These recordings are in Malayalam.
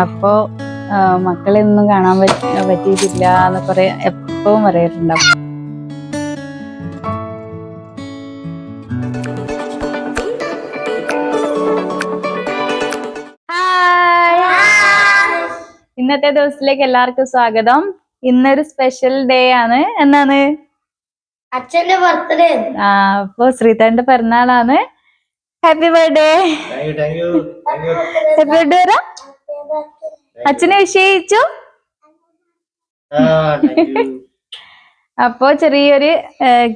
അപ്പോ മക്കളെ ഒന്നും കാണാൻ പറ്റ- പറ്റിയിട്ടില്ല എന്ന് കുറെ എപ്പോഴും പറയാറുണ്ടാവും. ഇന്നത്തെ ദിവസത്തിലേക്ക് എല്ലാവർക്കും സ്വാഗതം. ഇന്നൊരു സ്പെഷ്യൽ ഡേ ആണ്. എന്നാണ്? അച്ഛന്റെ ബർത്ത്ഡേ ആ അപ്പൊ ശ്രീധരന്റെ പിറന്നാളാണ്. ഹാപ്പി ബർത്ത്ഡേ ഹാപ്പി ബർത്ത്ഡേ വരാം അച്ഛനെ വിഷയിച്ചു? അപ്പോ ചെറിയൊരു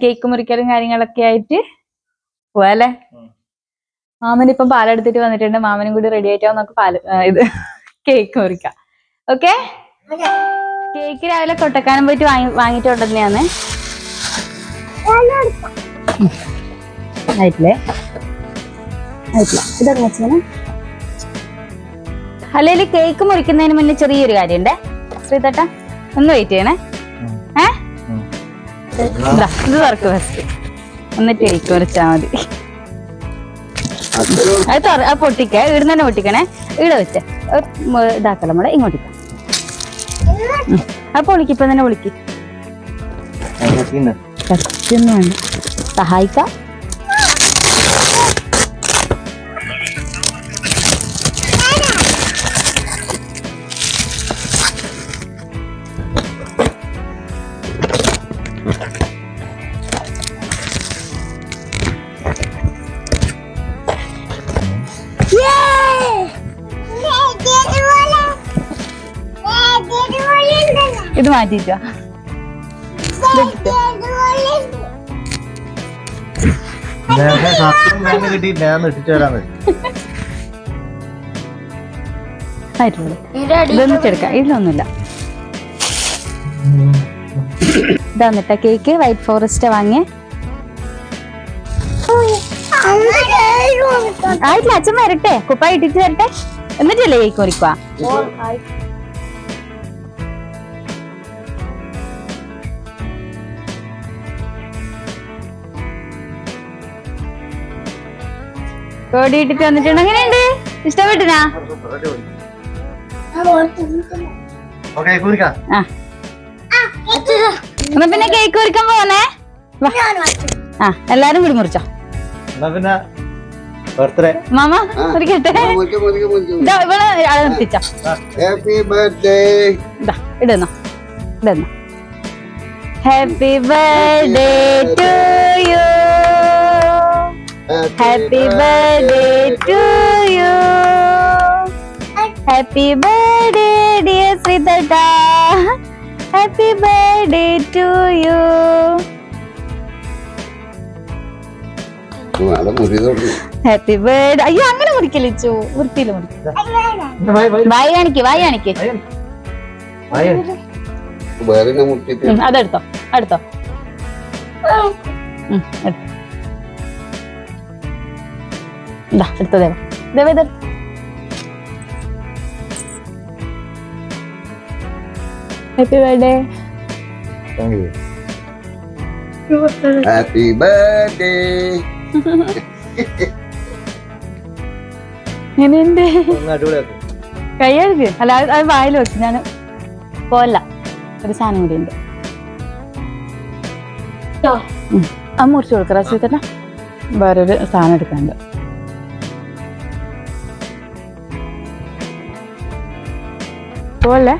കേക്ക് മുറിക്കലും കാര്യങ്ങളൊക്കെ ആയിട്ട് പോവാല്ലേ മാമൻ ഇപ്പം പാലെടുത്തിട്ട് വന്നിട്ടുണ്ട്. മാമനും കൂടി റെഡി ആയിട്ടാവും നമുക്ക് പാൽ ഇത് കേക്ക് മുറിക്കാം. ഓക്കെ കേക്ക് രാവിലെ കൊട്ടക്കാനം പോയിട്ട് വാങ്ങി വാങ്ങിയിട്ട് കൊണ്ടുവന്നെയാണ് ആയിട്ടില്ലേ? ആയിട്ടില്ല. വെച്ചാണ് അല്ലെങ്കിൽ കേക്ക് മുറിക്കുന്നതിന് മുന്നേ ചെറിയൊരു കാര്യമുണ്ടേ. ശ്രീതട്ട ഒന്ന് വെയിറ്റ് ചെയ്യണേ. ഏ? ഇതാ, തുറക്ക് ഫസ്റ്റ് എന്നിട്ട് കേക്ക് മുറിച്ചാ മതി. അത് ആ പൊട്ടിക്ക ഇവിടുന്ന് തന്നെ പൊട്ടിക്കണേ. ഇവിടെ വെച്ച്. ഇതാക്കല നമ്മളെ ഇങ്ങോട്ടിക്ക അപ്പൊ പൊളിക്ക് ഇപ്പൊ തന്നെ വേണ്ട. സഹായിക്കാം. ആയിട്ടുള്ളൂ മാറ്റിട്ടോ ചെടുക്കാം ഇതിലൊന്നുമില്ല. ഇതാന്നിട്ട കേക്ക് വൈറ്റ് ഫോറസ്റ്റ് വാങ്ങി ആയിട്ടില്ല അച്ഛൻ വരട്ടെ. കുപ്പായി ഇട്ടിട്ട് വരട്ടെ. എന്നിട്ടല്ലേ കേക്ക് മുറിക്കുക കോടി ഇട്ടിട്ട് വന്നിട്ടുണ്ട്. എങ്ങനെയുണ്ട്? ഇഷ്ടപ്പെട്ടിനാ? എന്നാ പിന്നെ കേക്ക് കുറിക്കാൻ പോവാനേ. ആ എല്ലാരും കൂടി മുറിച്ചോ. പിന്നെ ബർത്ത്ഡേ മാമ മുറിക്കട്ടെ ഇതാ ഇവിടെ അത് നിർത്തിച്ചോ. ഹാപ്പി ബർത്ത്ഡേ ഇതാ ഇടുന്നോ. ഇടുന്നോ. Happy birthday to you happy birthday to you happy birthday dear ശ്രീതട്ട happy birthday to you happy birthday അയ്യോ അങ്ങനെ മുറിക്കലിച്ചു വൃത്തിയിൽ മുറിക്കുക വായി കാണിക്ക് വായി കാണിക്ക്. അതെടുത്തോ അടുത്തോ. എടുത്തോ. ഇതാ എടുത്തോ ദേവ ദേവ ഇത്. ഹാപ്പി ബർത്ത്ഡേ ഹാപ്പി ബർത്ത്ഡേ എങ്ങനെയുണ്ട്? അടിപൊളിയാക്കും. അല്ല അത് വായിൽ വെച്ച് ഞാൻ പോല ഒരു സാധനം കൂടി ഉണ്ട്. അത് മുറിച്ച് കൊടുക്കറ സീതട്ട വേറൊരു സാധനം എടുക്കാനുണ്ട്. പോലെ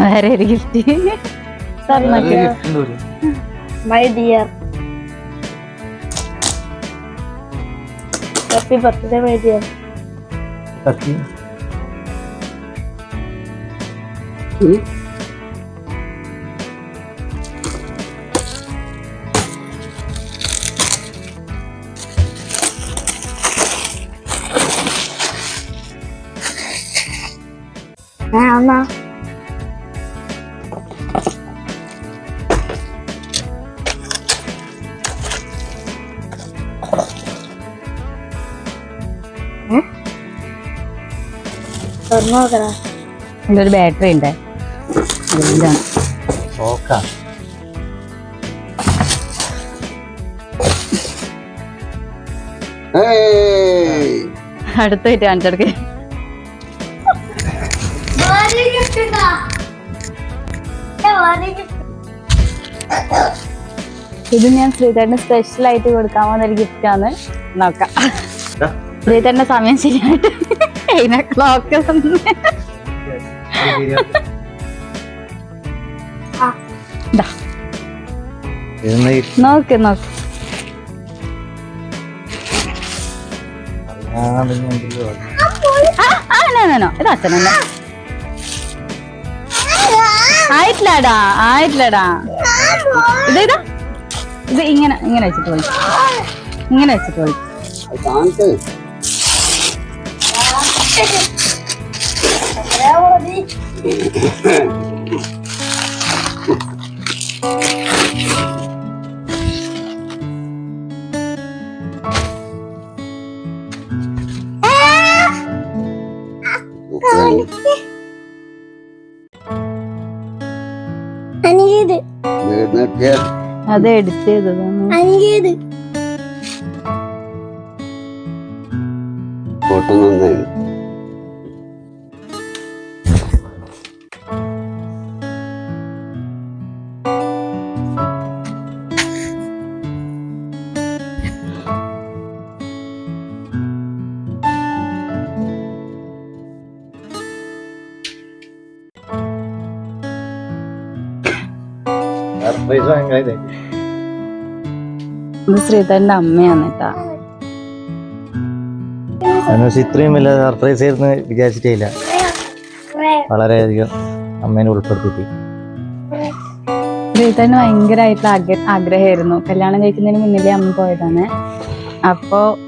വേറെ ഒരു gift my dear happy birthday my dear ആ തുറന്നു നോക്കടാ. ഇതിലൊരു ബാറ്ററി ഉണ്ട്. ഇതാണ് നോക്കാം Hey! അടുത്ത് പോയിട്ട് കാണിച്ചെടുക്ക്. ഇത് ഞാൻ ശ്രീധരന് സ്പെഷ്യൽ ആയിട്ട് കൊടുക്കാൻ പോകുന്ന ഒരു ഗിഫ്റ്റ് ആണ് നോക്കാം ശ്രീധരന്റെ സമയം ശരിയായിട്ട് അതിനെ ക്ലോക്ക് നോക്ക് നോക്ക്. ഇത് അച്ഛനല്ല ആയിട്ടില്ലടാ ആയിട്ടില്ലടാ ഇത് ഇതാ ഇത് ഇങ്ങനെ ഇങ്ങനെ വെച്ചിട്ട് പോയി ഇങ്ങനെ വെച്ചിട്ട് പോയി Thank കാണിച്ച് അത് എഡിറ്റ് ചെയ്തതാണ് ഫോട്ടോ നന്നായി. ഭയങ്കര ഇത്. ശ്രീധരന്റെ അമ്മയാണ് കേട്ടാ ഇത്രയും വലിയ സർപ്രൈസ് ആയിരുന്നു വിചാരിച്ചിട്ടില്ല വളരെയധികം അമ്മേനെ ഉൾപ്പെടുത്തി ശ്രീധരന് ഭയങ്കരമായിട്ടുള്ള ആഗ്ര ആഗ്രഹമായിരുന്നു. കല്യാണം കഴിക്കുന്നതിന് മുന്നിലേ അമ്മ പോയതാണ്. അപ്പോ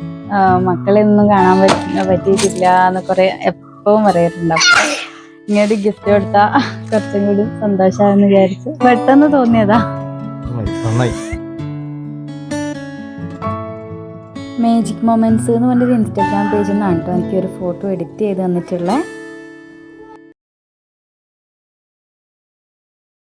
മക്കളെ ഒന്നും കാണാൻ പറ്റ- പറ്റിയിട്ടില്ല എന്ന് കുറെ എപ്പോഴും പറയാറുണ്ട്. അപ്പൊ ഇങ്ങോട്ട് ഗിഫ്റ്റ് കൊടുത്താ കുറച്ചും കൂടി സന്തോഷമാണെന്ന് വിചാരിച്ചു പെട്ടെന്ന് തോന്നിയതാ. നന്നായി മാജിക് മൊമെന്റ്സ് എന്ന് പറഞ്ഞൊരു ഇൻസ്റ്റാഗ്രാം പേജിൽ നിന്നാണ് കേട്ടോ എനിക്ക് ഒരു ഫോട്ടോ എഡിറ്റ് ചെയ്ത് തന്നിട്ടുള്ള.